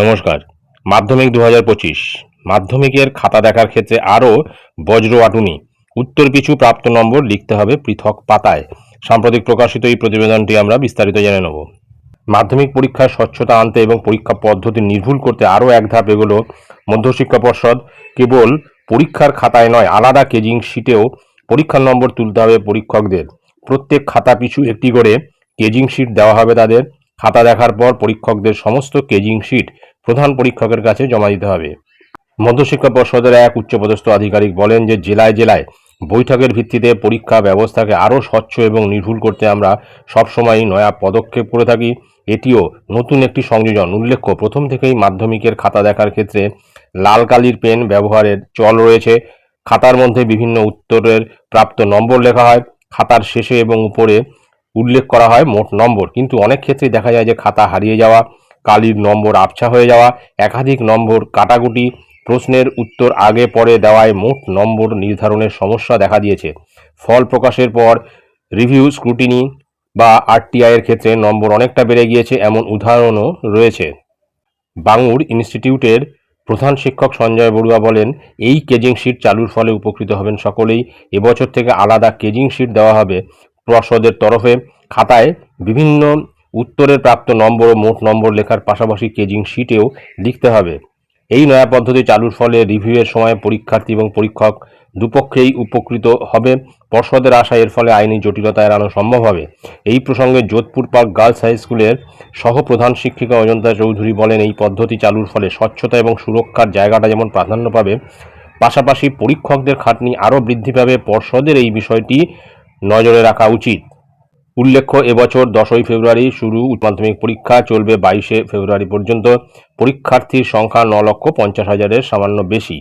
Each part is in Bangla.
নমস্কার। মাধ্যমিক দু হাজার পঁচিশ। মাধ্যমিকের খাতা দেখার ক্ষেত্রে আরও বজ্র আটুনি। উত্তর পিছু প্রাপ্ত নম্বর লিখতে হবে পৃথক পাতায়। সাম্প্রতিক প্রকাশিত এই প্রতিবেদনটি আমরা বিস্তারিত জেনে নেব। মাধ্যমিক পরীক্ষার স্বচ্ছতা আনতে এবং পরীক্ষা পদ্ধতি নির্ভুল করতে আরও এক ধাপ এগুলো মধ্যশিক্ষা পর্ষদ। কেবল পরীক্ষার খাতায় নয়, আলাদা কেজিং শিটেও পরীক্ষার নম্বর তুলতে হবে পরীক্ষকদের। প্রত্যেক খাতা পিছু একটি করে কেজিং শিট দেওয়া হবে তাদের। খাতা দেখার পর পরীক্ষকদের সমস্ত কেজিং শিট প্রধান পরীক্ষকের কাছে জমা দিতে হবে। মধ্যশিক্ষা পর্ষদের এক উচ্চপদস্থ আধিকারিক বলেন যে, জেলায় জেলায় বৈঠকের ভিত্তিতে পরীক্ষা ব্যবস্থাকে আরও স্বচ্ছ এবং নির্ভুল করতে আমরা সবসময়ই নয়া পদক্ষেপ করে থাকি। এটিও নতুন একটি সংযোজন। উল্লেখ্য, প্রথম থেকেই মাধ্যমিকের খাতা দেখার ক্ষেত্রে লাল কালির পেন ব্যবহারের চল রয়েছে। খাতার মধ্যে বিভিন্ন উত্তরের প্রাপ্ত নম্বর লেখা হয়। খাতার শেষে এবং উপরে উল্লেখ করা হয় মোট নম্বর। কিন্তু অনেক ক্ষেত্রেই দেখা যায় যে, খাতা হারিয়ে যাওয়া কালির নম্বর আবছা হয়ে যাওয়া, একাধিক নম্বর কাটাকুটি, প্রশ্নের উত্তর আগে পরে দেওয়ায় মোট নম্বর নির্ধারণের সমস্যা দেখা দিয়েছে। ফল প্রকাশের পর রিভিউ স্ক্রুটিনি বা আরটিআই এর ক্ষেত্রে নম্বর অনেকটা বেড়ে গিয়েছে, এমন উদাহরণও রয়েছে। বাঙুর ইনস্টিটিউটের প্রধান শিক্ষক সঞ্জয় বড়ুয়া বলেন, এই কেজিং শিট চালুর ফলে উপকৃত হবেন সকলেই। এবছর থেকে আলাদা কেজিং শিট দেওয়া হবে প্রসদের তরফে। খাতায় বিভিন্ন উত্তরের প্রাপ্ত নম্বর ও মোট নম্বর লেখার পাশাপাশি কেজিং শিটেও লিখতে হবে। এই নয়া পদ্ধতি চালুর ফলে রিভিউয়ের সময় পরীক্ষার্থী এবং পরীক্ষক দুপক্ষেই উপকৃত হবে। পর্ষদের আশা এর ফলে আইনি জটিলতা এড়ানো সম্ভব হবে। এই প্রসঙ্গে যোধপুর পার্ক গার্লস হাই স্কুলের সহপ্রধান শিক্ষিকা অজন্তা চৌধুরী বলেন, এই পদ্ধতি চালুর ফলে স্বচ্ছতা এবং সুরক্ষার জায়গাটা যেমন প্রাধান্য পাবে, পাশাপাশি পরীক্ষকদের খাটনি আরও বৃদ্ধি পাবে। পর্ষদের এই বিষয়টি নজরে রাখা উচিত। উল্লেখ্য, এবছর দশই ফেব্রুয়ারি শুরু উচ্চ মাধ্যমিক পরীক্ষা, চলবে বাইশে ফেব্রুয়ারি পর্যন্ত। পরীক্ষার্থীর সংখ্যা ন লক্ষ পঞ্চাশ হাজারের সামান্য বেশি।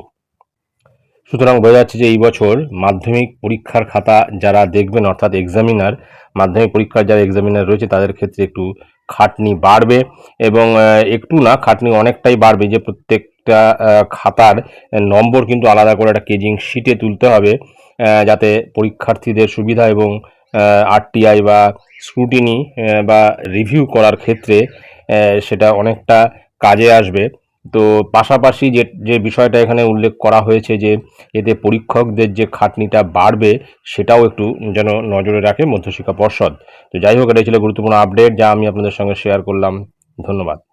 সুতরাং বোঝা যাচ্ছে যে এই বছর মাধ্যমিক পরীক্ষার খাতা যারা দেখবেন, অর্থাৎ এক্সামিনার মাধ্যমিক পরীক্ষার যারা এক্সামিনার রয়েছে, তাদের ক্ষেত্রে একটু খাটনি বাড়বে এবং একটু না, খাটনি অনেকটাই বাড়বে যে প্রত্যেকটা খাতার নম্বর কিন্তু আলাদা করে একটা কেজিং শিটে তুলতে হবে যাতে পরীক্ষার্থীদের সুবিধা এবং আরটিআই বা স্ক্রুটিনি বা রিভিউ করার ক্ষেত্রে সেটা অনেকটা কাজে আসবে। তো পাশাপাশি যে যে বিষয়টা এখানে উল্লেখ করা হয়েছে যে, এতে পরীক্ষকদের যে খাটনিটা বাড়বে, সেটাও একটু যেন নজরে রাখে মধ্যশিক্ষা পর্ষদ। তো যাই হোক এটা ছিল গুরুত্বপূর্ণ আপডেট যা আমি আপনাদের সঙ্গে শেয়ার করলাম। ধন্যবাদ।